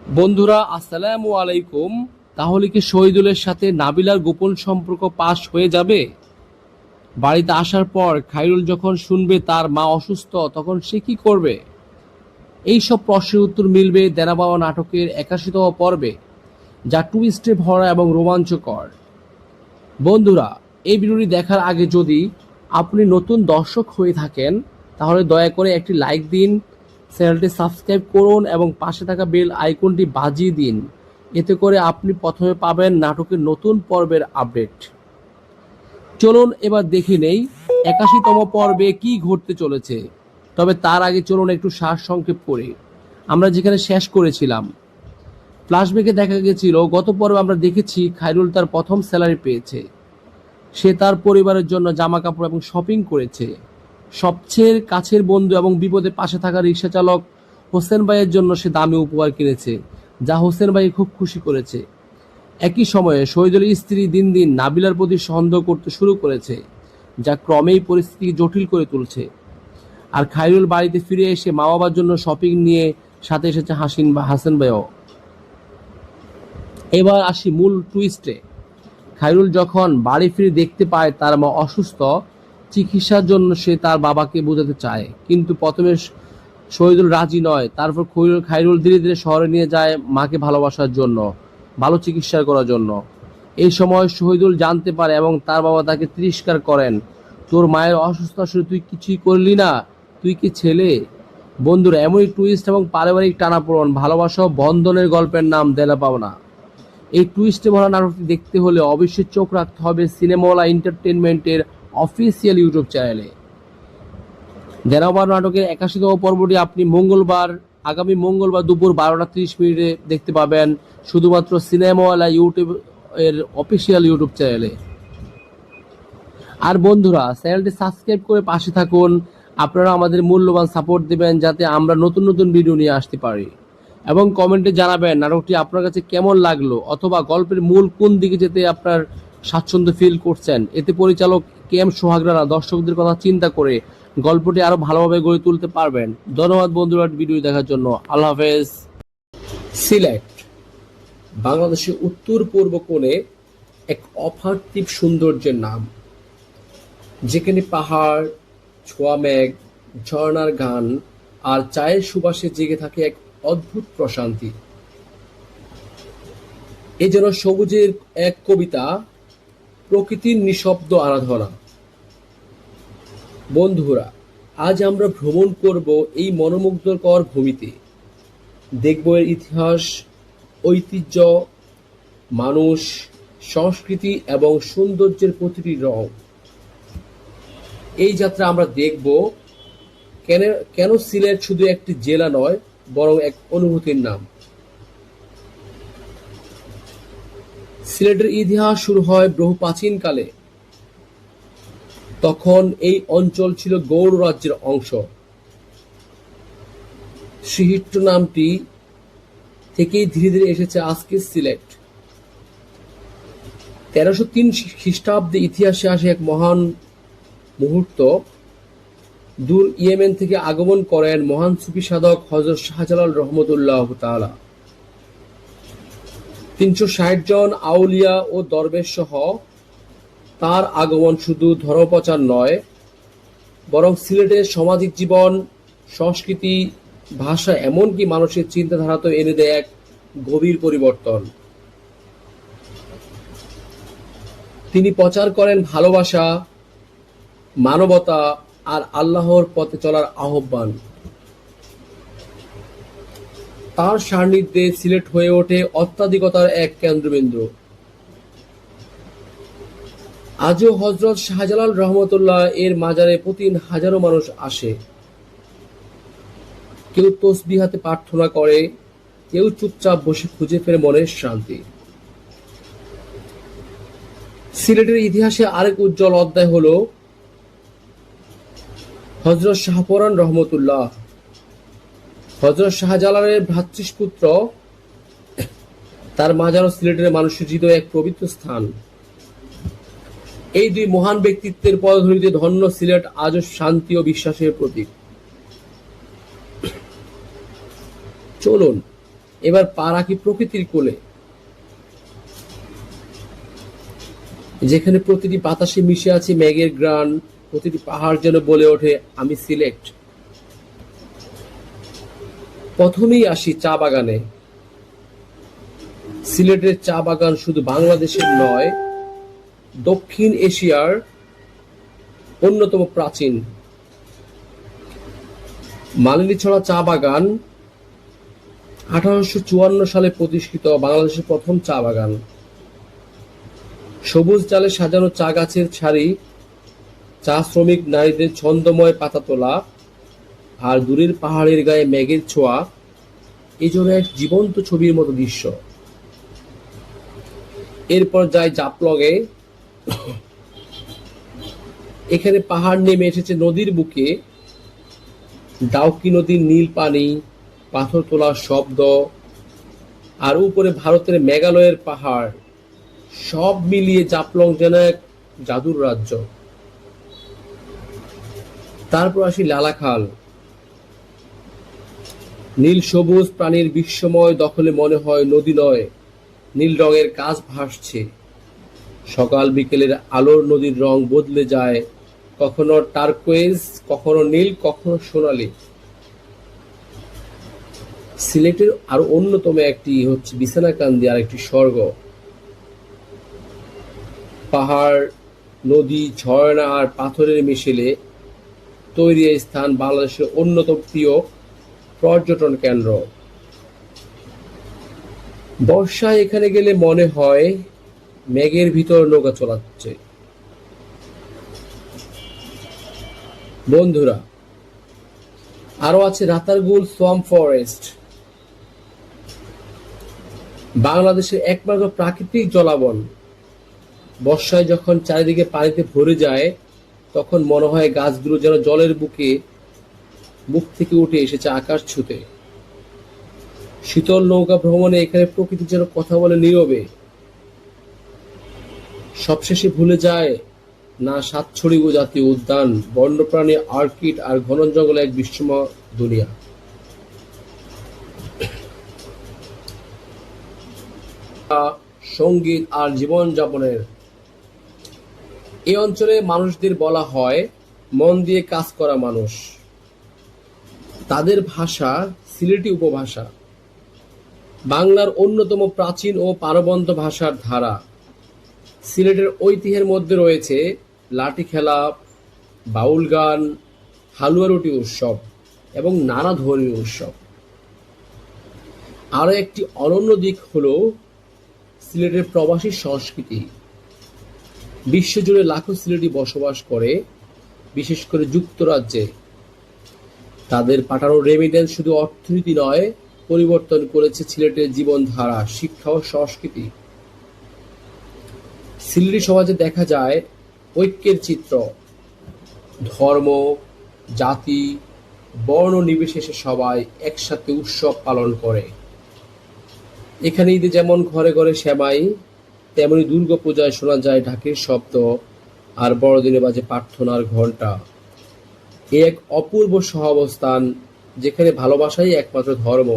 বন্ধুরা, আসসালামু আলাইকুম। তাহলে কি শহীদুলের সাথে নাবিলার গোপন সম্পর্ক পাশ হয়ে যাবে? বাড়িতে আসার পর খাইরুল যখন শুনবে তার মা অসুস্থ, তখন সে কি করবে? এই সব প্রশ্নের উত্তর মিলবে দেনা বাবা নাটকের একাশিতম পর্বে, যা টুইস্টে ভরা এবং রোমাঞ্চকর। বন্ধুরা, এই ভিডিওটি দেখার আগে যদি আপনি নতুন দর্শক হয়ে থাকেন, তাহলে দয়া করে একটি লাইক দিন চ্যানেলটি সাবস্ক্রাইব করুন এবং পাশে থাকা বেল আইকনটি বাজিয়ে দিন। এতে করে আপনি প্রথমে পাবেন নাটকের নতুন পর্বের আপডেট। চলুন এবার দেখে নেই একাশিতম পর্বে কি ঘটতে চলেছে। তবে তার আগে চলুন একটু সার সংক্ষেপ করে। আমরা যেখানে শেষ করেছিলাম। ফ্ল্যাশব্যাকে দেখা গেছিল, গত পর্বে আমরা দেখেছি খাইরুল তার প্রথম স্যালারি পেয়েছে। সে তার পরিবারের জন্য জামা কাপড় এবং শপিং করেছে। সবচেয়ে কাছের বন্ধু এবং বিপদে পাশে থাকা রিক্সা চালক হোসেন ভাইয়ের জন্য সে দামি উপহার কিনেছে, যা হোসেন ভাই খুব খুশি করেছে। একই সময়ে শহীদুলের স্ত্রী দিন দিন নাবিলার প্রতি সন্দেহ করতে শুরু করেছে, যা ক্রমেই পরিস্থিতি জটিল করে তুলছে। আর খাইরুল বাড়িতে ফিরে এসে মা বাবার জন্য শপিং নিয়ে সাথে এসেছে হাসিন বা হাসান ভাইও। এবার আসি মূল টুইস্টে খাইরুল যখন বাড়ি ফিরে দেখতে পায় তার মা অসুস্থ চিকিৎসার জন্য সে তার বাবাকে বোঝাতে চায়। কিন্তু প্রথমে শহীদুল রাজি নয়। তারপর খায়রুল ধীরে ধীরে শহরে নিয়ে যায় মাকে ভালোবাসার জন্য, ভালো চিকিৎসা করার জন্য। এই সময় শহীদুল জানতে পারে এবং তার বাবা তাকে তিরস্কার করেন। তোর মায়ের অসুস্থতা শুনে তুই কিছুই করলি না? তুই কি ছেলে? বন্ধুরা এমনই টুইস্ট এবং পারিবারিক টানাপোড়ন। ভালোবাসা বন্ধনের গল্পের নাম দেলা পাওনা। এই টুইস্টে ভরা নাটকটি দেখতে হলে অবশ্যই চোখ রাখতে হবে সিনেমাওয়ালা এন্টারটেনমেন্টের অফিসিয়াল ইউটিউব চ্যানেলে। দেনাবার নাটকের একাশিতম পর্বটি আপনি মঙ্গলবার, আগামী মঙ্গলবার দুপুর বারোটা তিরিশ মিনিটে দেখতে পাবেন শুধুমাত্র সিনেমাওয়ালা ইউটিউব এর অফিসিয়াল ইউটিউব চ্যানেলে। আর বন্ধুরা, চ্যানেলটি সাবস্ক্রাইব করে পাশে থাকুন। আপনারা আমাদের মূল্যবান সাপোর্ট দেবেন যাতে আমরা নতুন নতুন ভিডিও নিয়ে আসতে পারি। এবং কমেন্টে জানাবেন, নাটকটি আপনার কাছে কেমন লাগল? অথবা গল্পের মূল কোন দিকে যেতে আপনার স্বাচ্ছন্দ্য ফিল করছেন? এতে পরিচালক কে এম সোহাগরানা দর্শকদের কথা চিন্তা করে গল্পটি আরও ভালোভাবে গড়ে তুলতে পারবেন। ধন্যবাদ বন্ধুরা ভিডিও দেখার জন্য। আল্লাহ হাফেজ। সিলেট বাংলাদেশের উত্তর পূর্ব কোণে এক অপার্থিব সৌন্দর্যের নাম। যেখানে পাহাড়, ছোঁয়া মেঘ, ঝর্ণার গান আর চায়ের সুবাসে জেগে থাকে এক অদ্ভুত প্রশান্তি। এ যেন সবুজের এক কবিতা প্রকৃতির নিঃশব্দ আরাধনা। বন্ধুরা, আজ আমরা ভ্রমণ করব এই মনোমুগ্ধকর ভূমিতে। দেখব এর ইতিহাস, ঐতিহ্য, মানুষ, সংস্কৃতি এবং সৌন্দর্যের প্রতিটি রং। এই যাত্রা আমরা দেখব কেন কেন সিলেট শুধু একটি জেলা নয়, বরং এক অনুভূতির নাম। সিলেটের ইতিহাস শুরু হয় বহু প্রাচীনকালে। তখন এই অঞ্চল ছিল গৌড় রাজ্যের অংশ। শ্রীহিট্ট নামটি থেকেই ধীরে ধীরে এসেছে আজকের সিলেট। তেরোশো তিন খ্রিস্টাব্দে ইতিহাসে আসে এক মহান মুহূর্ত। দূর ইয়েমেন থেকে আগমন করেন মহান সুফি সাধক হজরত শাহজালাল রহমতুল্লাহ তাআলা। তিনশো ষাট জন আউলিয়া ও দরবেশ সহ তার আগমন শুধু ধর্মপ্রচার নয়, বরং সিলেটের সামাজিক জীবন, সংস্কৃতি, ভাষা, এমনকি মানুষের চিন্তাধারাতেও এনে দেয় এক গভীর পরিবর্তন। তিনি প্রচার করেন ভালোবাসা, মানবতা আর আল্লাহর পথে চলার আহ্বান। তার সান্নিধ্যে সিলেট হয়ে ওঠে অত্যাধিকতার এক কেন্দ্রবিন্দু। আজও হজরত শাহজালাল রহমতুল্লাহ এর মাজারে প্রতিদিন হাজারো মানুষ আসে। কেউ তসবিহাতে প্রার্থনা করে, কেউ চুপচাপ বসে খুঁজে ফেরে মনের শান্তি। সিলেটের ইতিহাসে আরেক উজ্জ্বল অধ্যায় হলো, হজরত শাহপরান রহমতুল্লাহ হজরত শাহজালালের ভ্রাতৃষ্পুত্র তার মাজারও সিলেটের মানুষের হৃদয়ে এক পবিত্র স্থান। এই দুই মহান ব্যক্তিত্বের পদধূলিতে ধন্য সিলেট আজও শান্তি ও বিশ্বাসের প্রতীক। চলুন, এবার পা রাখি প্রকৃতির কোলে। যেখানে প্রতিটি বাতাসে মিশে আছে মেঘের গ্রান প্রতিটি পাহাড় যেন বলে ওঠে, আমি সিলেক্ট প্রথমেই আসি চা বাগানে। সিলেটের চা বাগান শুধু বাংলাদেশের নয়, দক্ষিণ এশিয়ার অন্যতম প্রাচীন। মালিনীছড়া চা বাগান আঠারোশো চুয়ান্ন সালে প্রতিষ্ঠিত বাংলাদেশের প্রথম চা বাগান। সবুজ ডালে সাজানো চা গাছের ছাড়ি চা শ্রমিক নারীদের ছন্দময় পাতা তোলা আর দূরের পাহাড়ের গায়ে মেঘের ছোঁয়া এই জন্য এক জীবন্ত ছবির মতো দৃশ্য। এরপর যায় জাপলগে। এখানে পাহাড় নেমে এসেছে নদীর বুকে। ডাউকি নদীর নীল পানি, পাথর তোলার শব্দ, আর উপরে ভারতের মেঘালয়ের পাহাড়। সব মিলিয়ে জাপলং যেন এক জাদুর রাজ্য। তারপর আসি লালাখাল। নীল সবুজ প্রাণীর বিশ্বময় দখলে মনে হয় নদী নয়, নীল রঙের কাজ ভাসছে। সকাল বিকেলের আলোর নদীর রং বদলে যায়, কখনো টার্কোয়েজ, কখনো নীল, কখনো সোনালী। সিলেটের আরও অন্যতম একটি হচ্ছে বিছানাকান্দি আর একটি স্বর্গ। পাহাড়, নদী, ঝর্ণা আর পাথরের মিশেলে তৈরি স্থান বাংলাদেশের অন্যতম প্রিয় পর্যটন কেন্দ্র। বর্ষায় এখানে গেলে মনে হয় মেঘের ভিতর নৌকা চলাচ্ছে। বন্ধুরা আরও আছে রাতারগুল সোয়াম ফরেস্ট। বাংলাদেশের একমাত্র প্রাকৃতিক জলাবন। বর্ষায় যখন চারিদিকে পানিতে ভরে যায়, তখন মনে হয় গাছগুলো যেন জলের বুকে বুক থেকে উঠে এসেছে আকাশ ছুতে। শীতল নৌকা ভ্রমণে এখানে প্রকৃতি যেন কথা বলে নীরবে। সবশেষে ভুলে যায় না সাতছড়ি জাতীয় উদ্যান, বন্যপ্রাণী আর্কিড আর ঘন জঙ্গলে এক বিশ্বময় দুনিয়া। সংগীত আর জীবনযাপনের। এই অঞ্চলে মানুষদের বলা হয়, মন দিয়ে কাজ করা মানুষ। তাদের ভাষা সিলেটি উপভাষা। বাংলার অন্যতম প্রাচীন ও পারবন্ত ভাষার ধারা। সিলেটের ঐতিহ্যের মধ্যে রয়েছে লাঠি খেলা, বাউল গান, হালুয়া রুটি উৎসব এবং নানা ধর্মীয় উৎসব। আরও একটি অনন্য দিক হল সিলেটের প্রবাসী সংস্কৃতি। বিশ্বজুড়ে লাখো সিলেটি বসবাস করে, বিশেষ করে যুক্তরাজ্যে। তাদের পাঠানো রেমিটেন্স শুধু অর্থনীতি নয়, পরিবর্তন করেছে সিলেটের জীবনধারা, শিক্ষা ও সংস্কৃতি। সিলেটি সমাজে দেখা যায় ঐক্যের চিত্র। ধর্ম, জাতি, বর্ণ নির্বিশেষে সবাই একসাথে উৎসব পালন করে। এখানে ঈদে যেমন ঘরে ঘরে সেমাই, তেমনি দুর্গা পূজায় শোনা যায় ঢাকের শব্দ আর বড়দিনে বাজে প্রার্থনার ঘণ্টা এ এক অপূর্ব সহাবস্থান যেখানে ভালোবাসাই একমাত্র ধর্ম।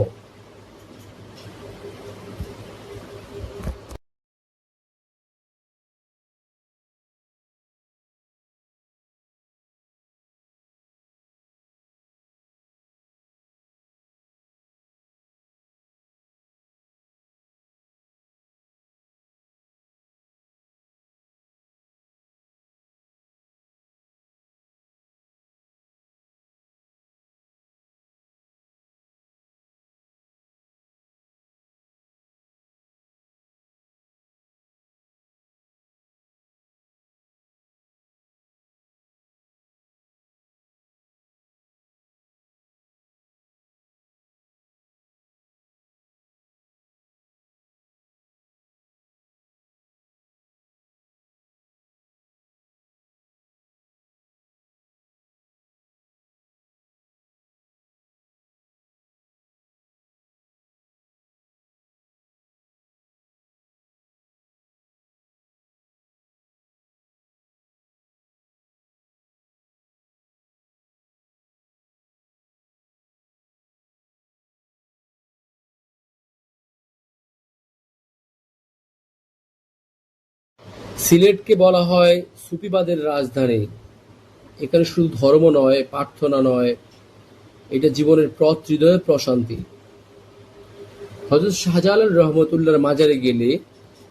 সিলেটকে বলা হয় সুফিবাদের রাজধানী। এখানে শুধু ধর্ম নয়, প্রার্থনা নয়, এটা জীবনের পথ হৃদয়ের প্রশান্তি। হজরত শাহজালাল রহমতুল্লাহর মাজারে গেলে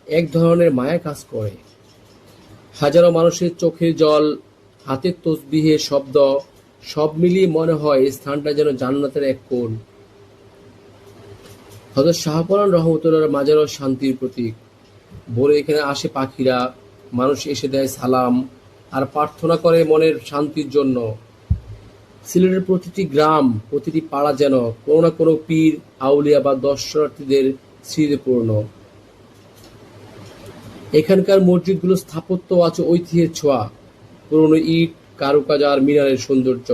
এক ধরনের মায়া কাজ করে। হাজারো মানুষের চোখের জল, হাতের তসবিহের শব্দ, সব মিলিয়ে মনে হয় এই স্থানটা যেন জান্নাতের এক কোণ। হজরত শাহপরান রহমতুল্লাহর মাজারও শান্তির প্রতীক। ভোরে এখানে আসে পাখিরা, মানুষ এসে দেয় সালাম আর প্রার্থনা করে মনের শান্তির জন্য। সিলেটের প্রতিটি গ্রাম, প্রতিটি পাড়া যেন কোনো না কোনো পীর, আউলিয়া বা দর্শনার্থীদের স্মৃতিপূর্ণ। এখানকার মসজিদগুলো স্থাপত্য আছে ঐতিহ্যের ছোঁয়া। পুরনো ইট কারুকাজ আর মিনারের সৌন্দর্য।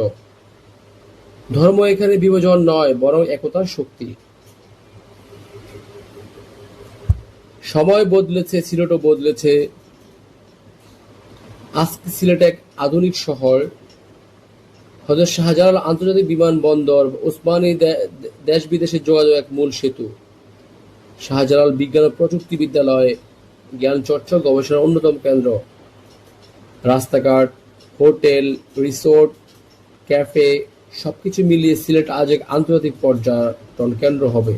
ধর্ম এখানে বিভাজন নয়, বরং একতার শক্তি। সময় বদলেছে, সিলেটও বদলেছে। আজকে সিলেট এক আধুনিক শহর। হজরত শাহজালাল আন্তর্জাতিক বিমানবন্দর, ওসমানী দেশ বিদেশের যোগাযোগ এক মূল সেতু। শাহজালাল বিজ্ঞান ও প্রযুক্তি বিদ্যালয়, জ্ঞান চর্চা গবেষণার অন্যতম কেন্দ্র। রাস্তাঘাট, হোটেল, রিসোর্ট, ক্যাফে, সবকিছু মিলিয়ে সিলেট আজ এক আন্তর্জাতিক পর্যটন কেন্দ্র হবে।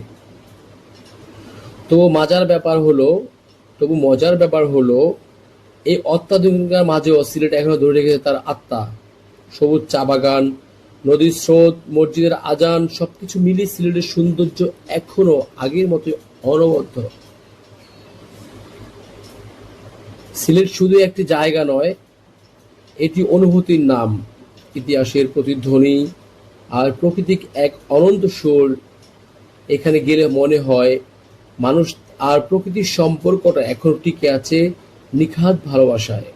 তবু মজার ব্যাপার হলো, তবু মজার ব্যাপার হলো, এই অত্যাধুনিকতার মাঝেও সিলেট এখনও ধরে রেখেছে তার আত্মা। সবুজ চা বাগান, নদীর স্রোত, মসজিদের আজান, সবকিছু মিলিয়ে সিলেটের সৌন্দর্য এখনও আগের মতো অনবদ্য। সিলেট শুধু একটি জায়গা নয়, এটি অনুভূতির নাম। ইতিহাসের প্রতিধ্বনি আর প্রকৃতিক এক অনন্ত সুর এখানে গেলে মনে হয় মানুষ আর প্রকৃতির সম্পর্কটা এখনও টিকে আছে নিখাত ভালোবাসায়।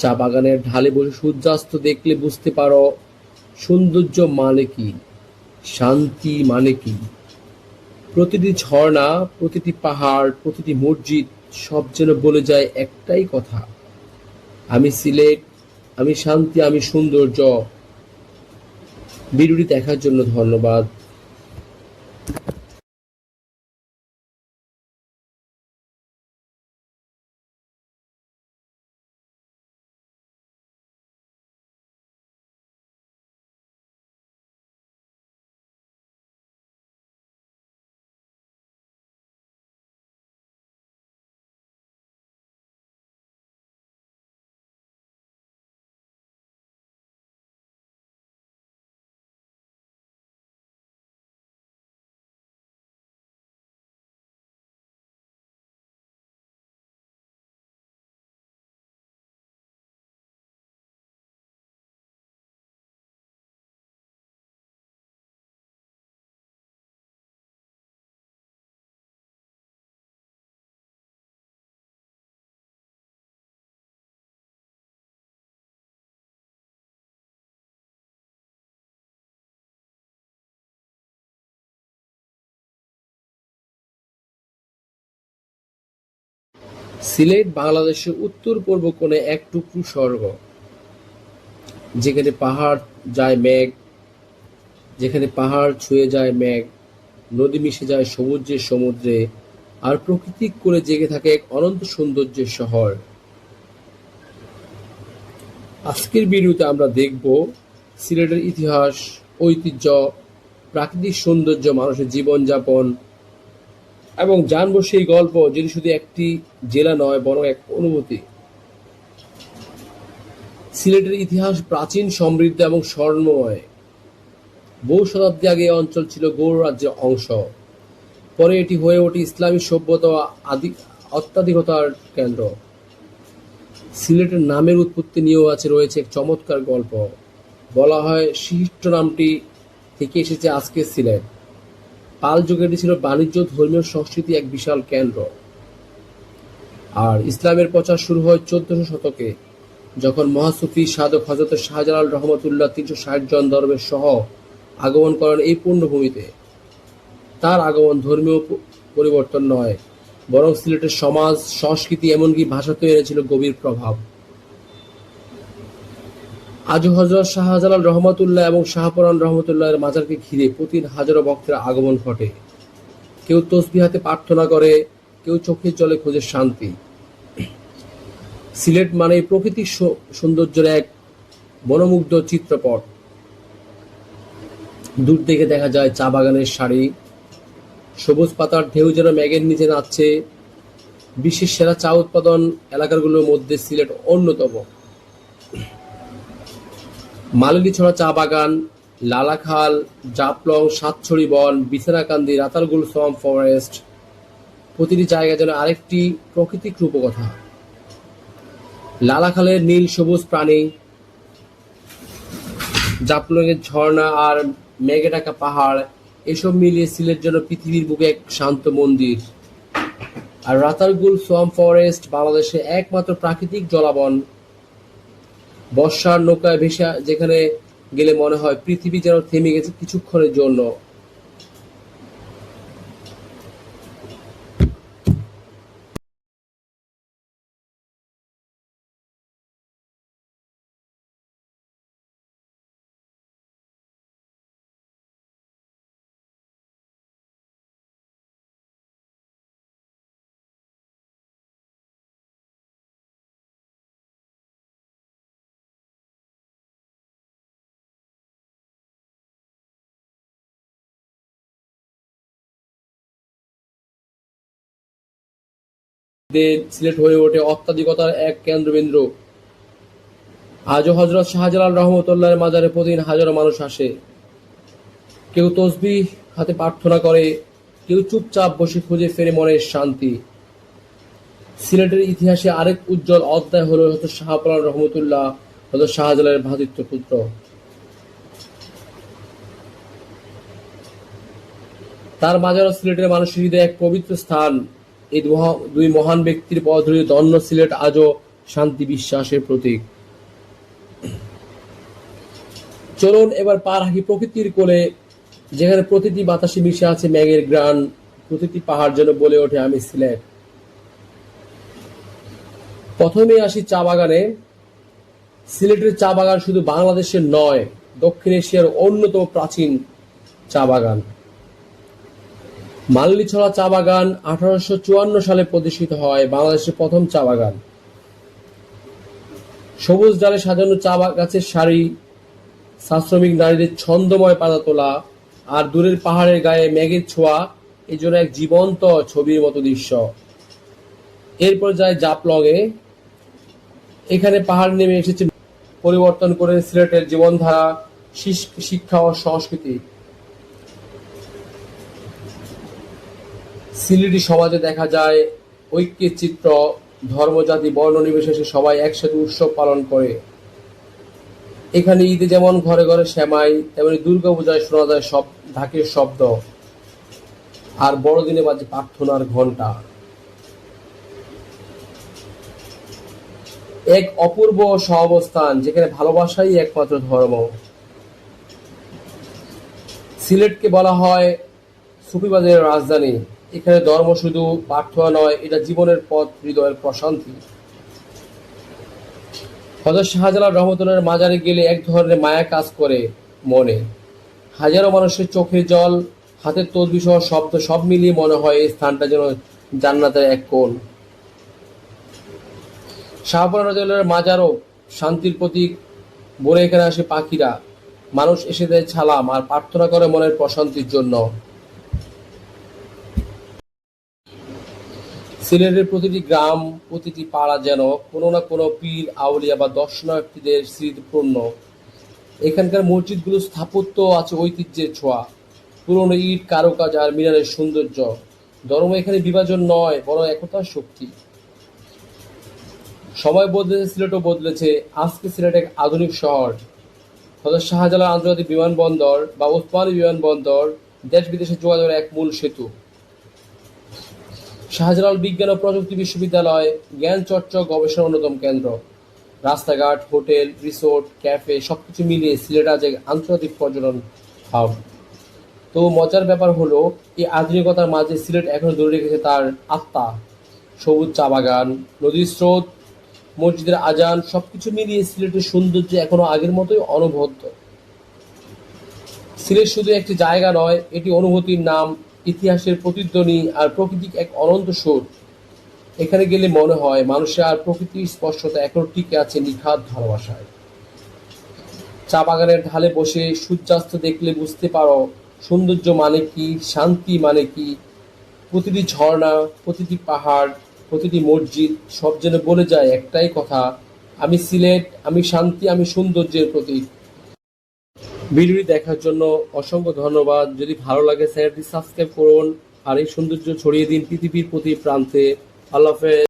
চা বাগানের ঢালে বসে সূর্যাস্ত দেখলে বুঝতে পারো, সৌন্দর্য মানে কি, শান্তি মানে কি। প্রতিটি ঝর্ণা, প্রতিটি পাহাড়, প্রতিটি মসজিদ সব যেন বলে যায় একটাই কথা, আমি সিলেট, আমি শান্তি, আমি সৌন্দর্য। ভিডিওটি দেখার জন্য ধন্যবাদ। সিলেট বাংলাদেশের উত্তর পূর্ব কোণে এক টুকরো স্বর্গ। যেখানে পাহাড় যায় মেঘ, যেখানে পাহাড় ছুঁয়ে যায় মেঘ, নদী মিশে যায় সমুদ্রের সমুদ্রে, আর প্রকৃতি করে জেগে থাকে এক অনন্ত সৌন্দর্যের শহর। আজকের ভিডিওতে আমরা দেখব সিলেটের ইতিহাস, ঐতিহ্য, প্রাকৃতিক সৌন্দর্য, মানুষের জীবনযাপন এবং জানব সেই গল্প যেটি শুধু একটি জেলা নয়, বরং এক অনুভূতি। সিলেটের ইতিহাস প্রাচীন, সমৃদ্ধ এবং স্বর্ণময়। বহু শতাব্দী আগে অঞ্চল ছিল গৌড় রাজ্যের অংশ। পরে এটি হয়ে ওঠে ইসলামী সভ্যতা আদি, অত্যাধিকতার কেন্দ্র। সিলেটের নামের উৎপত্তি নিয়েও আছে রয়েছে এক চমৎকার গল্প। বলা হয় শিষ্ট নামটি থেকে এসেছে আজকের সিলেট। পাল যুগে এটি ছিল বাণিজ্য, ধর্মীয় সংস্কৃতি এক বিশাল কেন্দ্র। আর ইসলামের প্রচার শুরু হয় চোদ্দশো শতকে, যখন মহাসুফি সাধক হজরত শাহজালাল রহমতুল্লাহ তিনশো ষাট জন দরবেশ সহ আগমন করেন এই পূর্ণভূমিতে। তার আগমন ধর্মীয় পরিবর্তন নয়, বরং সিলেটের সমাজ, সংস্কৃতি এমনকি ভাষাতেও এনেছিল গভীর প্রভাব। আজও হজরত শাহজালাল রহমতুল্লাহ এবং শাহপরান রহমতুল্লাহের মাজারকে ঘিরে প্রতিদিন হাজারো ভক্তের আগমন ঘটে। কেউ তসবিহাতে প্রার্থনা করে, কেউ চোখের জলে খোঁজে শান্তি। সিলেট মানে প্রকৃতির সৌন্দর্যের এক মনোমুগ্ধ চিত্রপট। দূর থেকে দেখা যায়, চা বাগানের শাড়ি সবুজ পাতার ঢেউ যেন ম্যাগের নিচে নাচছে। বিশ্বের সেরা চা উৎপাদন এলাকাগুলোর মধ্যে সিলেট অন্যতম। মালিনী ছড়া চা বাগান, লালাখাল, জাপলং, সাতছড়ি বন, বিছানাকান্দি, রাতারগুল সোয়াম ফরেস্ট, প্রতিটি জায়গা যেন আরেকটি প্রকৃতিক রূপকথা। লালাখালের নীল সবুজ প্রাণী, জাপলংয়ের ঝর্ণা আর মেঘে ঢাকা পাহাড়, এসব মিলিয়ে সিলেট যেন পৃথিবীর বুকে এক শান্ত মন্দির। আর রাতারগুল সোয়াম ফরেস্ট বাংলাদেশে একমাত্র প্রাকৃতিক জলাবন বর্ষার নৌকায় ভেসা যেখানে গেলে মনে হয় পৃথিবী যেন থেমে গেছে কিছুক্ষণের জন্য। সিলেট হয়ে ওঠে অত্যাধিকতার এক কেন্দ্রবিন্দু। আজও হজরত শাহজালাল রহমতুল্লাহের মাজারে প্রতিদিন হাজারো মানুষ আসে। কেউ তসবি হাতে প্রার্থনা করে, কেউ চুপচাপ বসে খুঁজে ফেরে মনের শান্তি। সিলেটের ইতিহাসে আরেক উজ্জ্বল অধ্যায় হলো হয়তো শাহপলাল রহমতুল্লাহ হয়তো শাহজালালের ভ্রাতৃত্ব পুত্র। তার মাজার সিলেটের মানুষের হৃদয়ে এক পবিত্র স্থান। এই দুই মহান ব্যক্তির পথ ধরে দন্য সিলেট আজও শান্তি বিশ্বাসের প্রতীক। চলুন এবার পা রাখি প্রকৃতির কোলে, যেখানে প্রতিটি বাতাসে মিশে আছে ম্যাগের গ্রান প্রতিটি পাহাড় যেন বলে ওঠে আমি সিলেট। প্রথমে আসি চা বাগানে। সিলেটের চা বাগান শুধু বাংলাদেশের নয়, দক্ষিণ এশিয়ার অন্যতম প্রাচীন চা বাগান। মাল্লিছড়া চা বাগান আঠারোশো চুয়ান্ন সালে প্রতিষ্ঠিত হয় বাংলাদেশের প্রথম চা বাগান। সবুজ ডালে সাজানো চা গাছের সারি শ্রমিক নারীদের ছন্দময় পাতা তোলা আর দূরের পাহাড়ের গায়ে মেঘের ছোঁয়া, এই জন্য এক জীবন্ত ছবির মতো দৃশ্য। এরপর যায় জাপলংয়ে এখানে পাহাড় নেমে এসেছে পরিবর্তন করে সিলেটের জীবনধারা শিক্ষা ও সংস্কৃতি। সিলেটি সমাজে দেখা যায়, ঐক্যের চিত্র ধর্ম জাতি বর্ণ নির্বিশেষে সবাই একসাথে উৎসব পালন করে। এখানে ঈদে যেমন ঘরে ঘরে শ্যামাই তেমনি দুর্গা পূজায় শোনা যায় সব, ঢাকের শব্দ। আর বড়দিনে বাজে প্রার্থনার ঘণ্টা এক অপূর্ব সহাবস্থান, যেখানে ভালোবাসাই একমাত্র ধর্ম। সিলেটকে বলা হয় সুফিবাদের রাজধানী। এখানে ধর্ম শুধু প্রার্থনা নয়, এটা জীবনের পথ, হৃদয়ের প্রশান্তি। হজরত শাহজালাল রহমতুল্লাহের মাজারে গেলে এক ধরনের মায়া কাজ করে মনে। হাজারো মানুষের চোখে জল, হাতের তদবি সহ শব্দ সব মিলিয়ে মনে হয় এই স্থানটা যেন জান্নাতের এক কোণ। শাহপুরা রাজালের মাজারও শান্তির প্রতীক। বলে এখানে আসে পাখিরা। মানুষ এসে দেয় ছালাম আর প্রার্থনা করে মনের প্রশান্তির জন্য। সিলেটের প্রতিটি গ্রাম, প্রতিটি পাড়া যেন কোনো না কোনো পীর, আউলিয়া বা দর্শনার্থীদের স্মৃতিপূর্ণ এখানকার মসজিদগুলো স্থাপত্য আছে ঐতিহ্যের ছোঁয়া। পুরনো ইট, কারুকাজ আর মিনারের সৌন্দর্য। ধর্ম এখানে বিভাজন নয় বড় একতার শক্তি। সময় বদলেছে, সিলেটও বদলেছে। আজকে সিলেট এক আধুনিক শহর। হয়তো শাহজালাল আন্তর্জাতিক বিমানবন্দর বা ওসমানী বিমানবন্দর দেশ বিদেশে যোগাযোগের এক মূল সেতু। শাহজালাল বিজ্ঞান ও প্রযুক্তি বিশ্ববিদ্যালয় জ্ঞান চর্চা ও গবেষণার অন্যতম কেন্দ্র। রাস্তাঘাট, হোটেল, রিসোর্ট, ক্যাফে সব কিছু মিলিয়ে সিলেট আজ এক আন্তর্জাতিক পর্যটন হাব। তো মজার ব্যাপার হলো, এই আধুনিকতার মাঝে সিলেট এখনও ধরে রেখেছে তার আত্মা। সবুজ চা বাগান, নদীর স্রোত, মসজিদের আজান সব কিছু মিলিয়ে সিলেটের সৌন্দর্য এখনও আগের মতোই অনবদ্য। সিলেট শুধু একটি জায়গা নয়, এটি অনুভূতির নাম ইতিহাসের প্রতিধ্বনি আর প্রকৃতিক এক অনন্ত সুর। এখানে গেলে মনে হয় মানুষের আর প্রকৃতির স্পর্শতা এখনও টিকে আছে নিখাত ভালোবাসায়। চা বাগানের ঢালে বসে সূর্যাস্ত দেখলে বুঝতে পারো, সৌন্দর্য মানে কি, শান্তি মানে কি, প্রতিটি ঝর্ণা, প্রতিটি পাহাড়, প্রতিটি মসজিদ, সব যেন বলে যায় একটাই কথা, আমি সিলেট, আমি শান্তি, আমি সৌন্দর্যের প্রতীক। ভিডিওটি দেখার জন্য অসংখ্য ধন্যবাদ। যদি ভালো লাগে, চ্যানেলটি সাবস্ক্রাইব করুন। আর এই সৌন্দর্য ছড়িয়ে দিন পৃথিবীর প্রতি প্রান্তে। আল্লাহ হাফেজ।